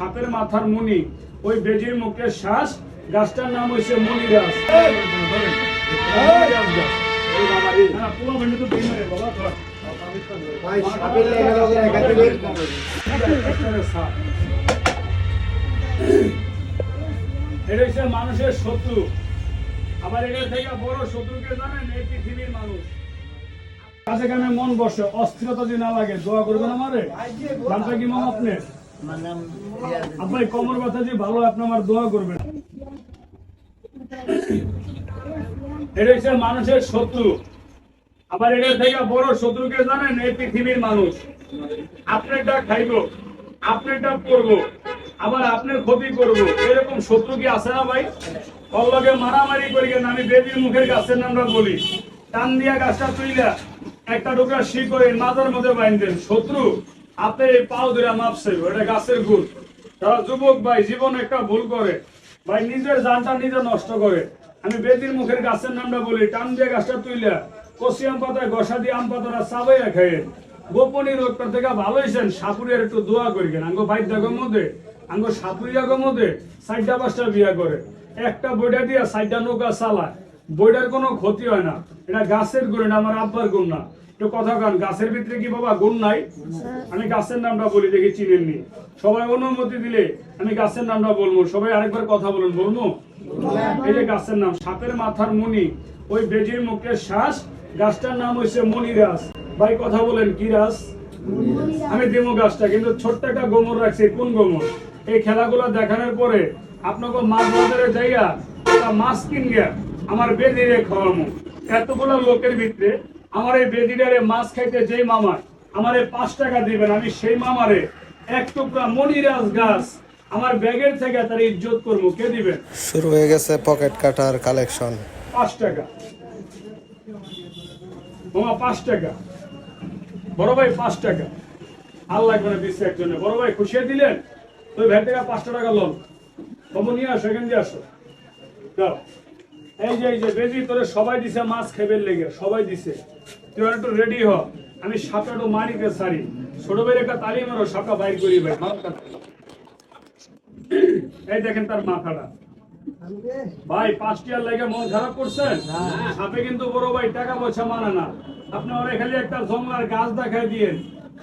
সাপের মাথার মুনি ওই বেজির মুখের শ্বাস গাছটার নাম হয়েছে মনি গাছ। এটা হচ্ছে মানুষের শত্রু। আবার এটা থেকে বড় শত্রুকে জানেন এই পৃথিবীর মানুষ। কাছে কানে মন বসে অস্থিরতা যদি না লাগে দোয়া করবেন আমারে? কি মাম আপনি আপনার কমর ভালো আপনি আমার দোয়া করবেন। মানুষের শত্রু। আবার এটা থেকে বড় শত্রুকে জানেন? এই পৃথিবীর মানুষ। আপনারটা খাইব, আপনারটা করব, আবার আপনার ক্ষতি করব। এরকম শত্রু কি আছে না ভাই? কল্লকে মারামারি করি কেন? আমি বেদির মুখের গাছের নামটা বলি। টান দিয়া গাছটা তুইলা, একটা টুকরা শি করে মাথার মধ্যে বাইন্ধেন শত্রু আপনার এই পাও ধরে মাপছে এটা গাছের গুণ যারা যুবক ভাই, জীবন একটা ভুল করে। ভাই, নিজের জানটা নিজে নষ্ট করে। আমি বেদির মুখের গাছের নামটা বলি, টান দিয়ে গাছটা তুইলা। কষি আম পাতায় গসা দিয়ে আম পাতাটা চাবাইয়া খাইয়েন। গোপনী রোগটা থেকে ভালো হয়েছেন সাপুরের একটু দোয়া করিবেন। আঙ্গ ভাই দেখো মধ্যে আঙ্গ সাপুরিয়াগো মধ্যে সাইডটা পাঁচটা বিয়া করে। একটা বইটা দিয়া সাইডটা নৌকা চালায়। বইটার কোনো ক্ষতি হয় না। এটা গাছের গুণ এটা আমার আব্বার গুণ না। একটু কথা কান গাছের ভিতরে কি বাবা গুণ নাই? আমি গাছের নামটা বলি, দেখি চিনেননি সবাই অনুমতি দিলে আমি গাছের নামটা বলব। সবাই আরেকবার কথা বলুন, বলব? এই যে গাছের নাম, সাপের মাথার মুনি, ওই বেজির মুখের শ্বাস, গাছটার নাম হয়েছে মনি গাছ ভাই, কথা বলেন, কি গাছ আমি দেবো গাছটা, কিন্তু ছোট্ট একটা গোমর রাখছি, কোন গোমর? এই খেলাগুলো দেখানোর পরে আপনাকে মাছ বাজারে যাইয়া মাছ কিনগা, আমার বেদিরে খাওয়ামো। এতগুলো লোকের ভিতরে আমার এই বেদিরারে মাছ খাইতে যেই মামা আমার এই পাঁচ টাকা দিবেন আমি সেই মামারে এক টুকরা মনিরাজ গাছ আমার ব্যাগের থেকে তার ইজ্জত করব। কে দিবেন? শুরু হয়ে গেছে পকেট কাটার কালেকশন। পাঁচ টাকা। মামা পাঁচ টাকা। বড় ভাই পাঁচ টাকা। আল্লাহ করে দিচ্ছে একজনে বড় ভাই খুশিয়ে দিলেন? তুই ভ্যাট টাকা পাঁচটা টাকা লোন। খবর নিয়ে আসো এখান দিয়ে আসো। এই যে এই যে বেজি তোরে সবাই দিছে মাছ খেবের লেগে সবাই দিছে। তুই আর একটু রেডি হ। আমি সাপটা একটু সারি ছোট ভাইয়ের একটা তালি মারো সাপটা বাইর করি ভাই। এই দেখেন তার মাথাটা। ভাই লেগে মন খারাপ করছেন? সাপে কিন্তু বড় ভাই টাকা পয়সা মানে না। আপনি ওরা খালি একটা জঙ্গলার গাছ দেখাই দিয়ে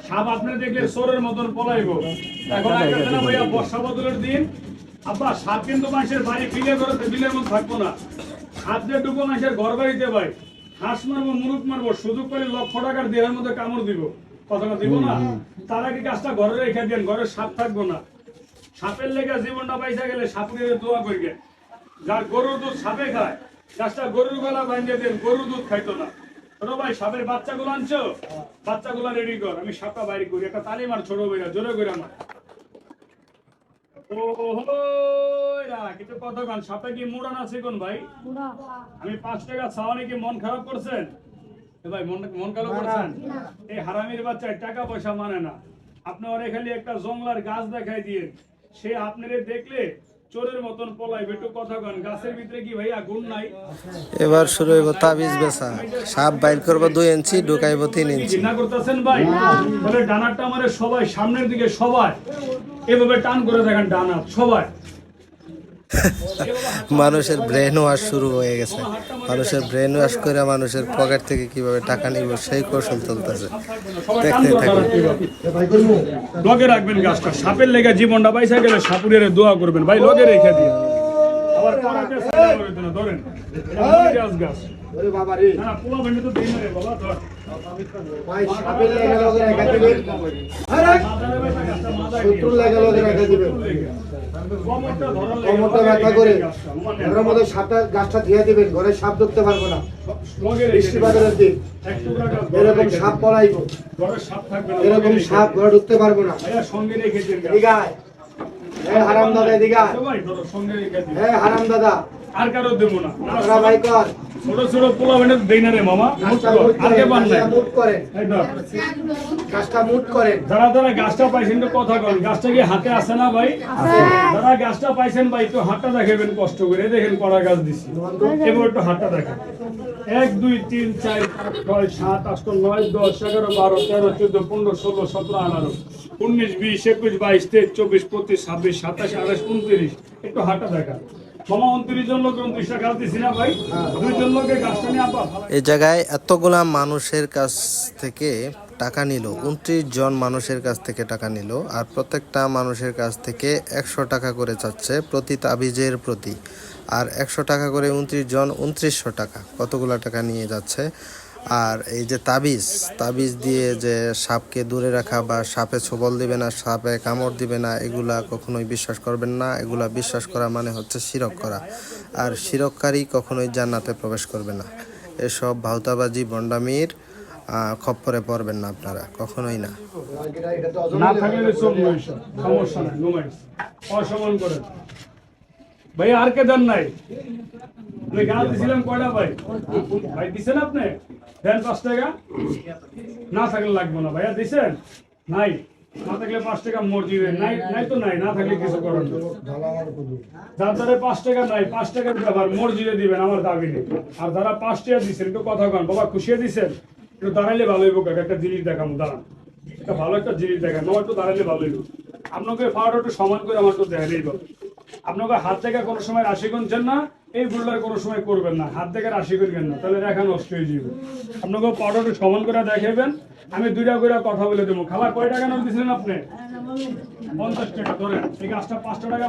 সাপ আপনি দেখলে সোরের মতন পলাইব। এখন ভাইয়া বর্ষা বদলের দিন। আব্বা সাপ কিন্তু মানুষের বাড়ি ফিলে করে বিলের মধ্যে থাকব না। সাপ দিয়ে ঢুকবো মানুষের ঘর বাড়িতে ভাই। হাঁস মারবো মুরুখ মারবো সুযোগ করে লক্ষ টাকার দেহের মধ্যে কামড় দিব। কথাটা দিব না? তার আগে গাছটা ঘরে রেখে দেন ঘরে সাপ থাকব না। সাপের লেগে জীবনটা পাইসা গেলে সাপুরের দোয়া করিকে যার গরুর দুধ সাপে খায় গাছটা গরুর গলা বাঁধিয়ে দেন গরুর দুধ খাইতো না। ছোট ভাই সাপের বাচ্চাগুলো আনছো? বাচ্চাগুলো রেডি কর আমি সাপটা বাইরে করি। একটা তালি মার ছোট ভাইরা জোরে করে আমার ও কিন্তু কতক্ষণ সাপে কি মুড়ান আছে কোন ভাই? আমি পাঁচ টাকা চাওয়ানি কি মন খারাপ করছেন? ভাই মন মন খারাপ করছেন? এই হারামির বাচ্চায় টাকা পয়সা মানে না। আপনি ওরে খালি একটা জংলার গাছ দেখাই দিয়ে সে আপনারে দেখলে চোরের মতন কথা কন গাছের ভিতরে কি ভাইয়া গুণ নাই? এবার শুরু হইব তাবিজ বেচা। সাপ বাইর করব দুই ইঞ্চি ঢুকাইব তিন ইঞ্চি। ঘৃণা করতেছেন ভাই? তাহলে ডানারটা আমারে সবাই সামনের দিকে সবাই। এভাবে টান করে দেখেন ডানা সবাই। মানুষের ব্রেন ওয়াশ শুরু হয়ে গেছে। মানুষের ব্রেন ওয়াশ করে মানুষের পকেট থেকে কীভাবে টাকা নিব, সেই কৌশল চলতেছে। দেখতে থাকুন। লগে রাখবেন গাছটা। সাপের লেগে জীবনটা বাইসা গেলে সাপুরের দোয়া করবেন। ভাই লগে রেখে দিয়ে আবার ধরেন। মরিগাছ গাছ ওরে বাবা রে না পোলা ভেন্ডি তো দিই না রে বাবা, ধর। লেগে রেখে। দিবেন? কোমরটা ব্যথা করে ঘরের মধ্যে সাপটা গাছটা ধুয়ে দিবেন ঘরে সাপ ঢুকতে পারব না। দিন। এরকম সাপ না, এরকম সাপ। ঘরে ঢুকতে পারব না। হারাম দাদা এদিকে হ্যাঁ হারাম দাদা আর কারও দেবো না। ভাই কর। ছোট ছোট পোলা মানে দেই না রে মামা। করেন পান নাই গাছটা মুট করেন। গাছটা মুট করেন। যারা যারা গাছটা পাইছেন তো কথা কন। গাছটা কি হাতে আছে না ভাই? যারা গাছটা পাইছেন ভাই একটু হাতটা দেখাবেন কষ্ট করে। দেখেন কড়া গাছ দিছি। এবার একটু হাতটা দেখেন। এক দুই তিন চার ছয় সাত আট নয় দশ এগারো বারো তেরো চোদ্দ পনেরো ষোলো সতেরো আঠারো উনিশ বিশ একুশ বাইশ তেইশ চব্বিশ পঁচিশ ছাব্বিশ সাতাশ আঠাশ উনত্রিশ। একটু হাতটা দেখান। এই জায়গায় এতগুলা মানুষের কাছ থেকে টাকা নিল উনত্রিশ জন মানুষের কাছ থেকে টাকা নিল আর প্রত্যেকটা মানুষের কাছ থেকে একশো টাকা করে চাচ্ছে প্রতি তাবিজের প্রতি। আর একশো টাকা করে উনত্রিশ জন উনত্রিশশো টাকা কতগুলা টাকা নিয়ে যাচ্ছে আর এই যে তাবিজ তাবিজ দিয়ে যে সাপকে দূরে রাখা বা সাপে ছবল দিবে না, সাপে কামড় দিবে না, এগুলা কখনোই বিশ্বাস করবেন না। এগুলা বিশ্বাস করা মানে হচ্ছে শিরক করা। আর শিরককারী কখনোই জান্নাতে প্রবেশ করবে না। এসব ভাউতাবাজি বন্ডামির খপ্পরে পড়বেন না আপনারা, কখনোই না। ভাই, আর কে দেন নাই? দিছিলাম কয়টা ভাই? ভাই, দিছেন আপনি? দেন পাঁচ টাকা? না থাকলে লাগবে না ভাইয়া, দিছেন? নাই। না থাকলে পাঁচ টাকা নাই নাই তো নাই, না থাকলে কিছু করার নেই। যার দ্বারা পাঁচ টাকা নাই, পাঁচ টাকার ব্যাপার দিবেন, আমার দাবি নেই। আর যারা পাঁচ টাকা দিচ্ছেন একটু কথা কন। বাবা, খুশিয়ে দিচ্ছেন একটু দাঁড়াইলে ভালো হইব একটা জিনিস দেখাবো দাঁড়ান। একটা ভালো একটা জিনিস দেখান আমার একটু দাঁড়াইলে ভালো হইব। আপনাকে ফাওয়ারটা একটু সমান করে আমার একটু দেখালেই আপনাকে হাত থেকে কোনো সময় রাশি গুনছেন না এই বুল্লার কোনো সময় করবেন না। হাত থেকে রাশি করবেন না, তাহলে রেখা নষ্ট হয়ে যাবে। আপনাকে পাউডারটা সমান করে দেখাবেন, আমি দুইটা করে কথা বলে দেবো। খাবার কয় টাকা নোট দিয়েছিলেন আপনি? পঞ্চাশ টাকা, ধরেন। এই গাছটা পাঁচটা টাকা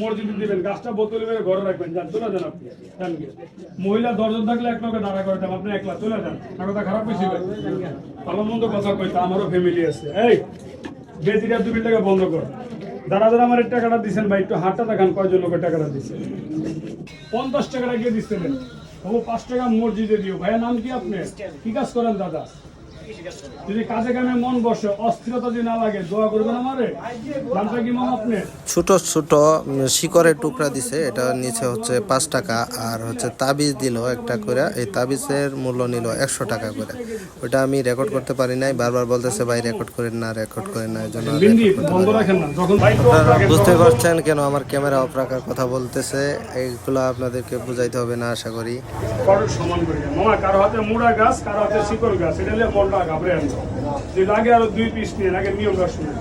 মসজিদে দিবেন। গাছটা বোতলে করে ঘরে রাখবেন। যান, চলে যান আপনি। যান। মহিলা দশজন থাকলে এক লোকে দাঁড়া করে দেন। আপনি একলা, চলে যান। কথা খারাপ হয়েছিল ভালো মন্দ কথা কইতে আমারও ফ্যামিলি আছে। এই বেদিটা দুই টাকা বন্ধ কর। যারা যারা আমার টাকাটা দিচ্ছেন ভাই, একটু হাতটা দেখান কয়জন লোকের টাকাটা দিচ্ছেন পঞ্চাশ টাকা রাখিয়ে দিচ্ছিলেন ও পাঁচ টাকা মসজিদে দিও। ভাইয়া, নাম কি আপনি কি কাজ করেন দাদা? যদি কাজে কামে মন বসে অস্থিরতা যদি না লাগে দোয়া করবেন আমারে? নামটা কি মাম আপনি ছোট ছোট শিকড়ের টুকরা দিছে এটা নিচে হচ্ছে পাঁচ টাকা আর হচ্ছে তাবিজ দিল একটা করে এই তাবিজের মূল্য নিল একশো টাকা করে। ওটা আমি রেকর্ড করতে পারি নাই বারবার বলতেছে ভাই রেকর্ড করেন না রেকর্ড করেন না এই জন্য আপনারা বুঝতে পারছেন কেন আমার ক্যামেরা অফ রাখার কথা বলতেছে এইগুলো আপনাদেরকে বুঝাইতে হবে না আশা করি। সমান করে। মামা কারও হাতে মুড়া গাছ কারও হাতে শিকড় গাছ এটা মনটা ঘাবড়ে আনবে যে লাগে আরও দুই পিস নিয়ে লাগে নিয়ম শুনে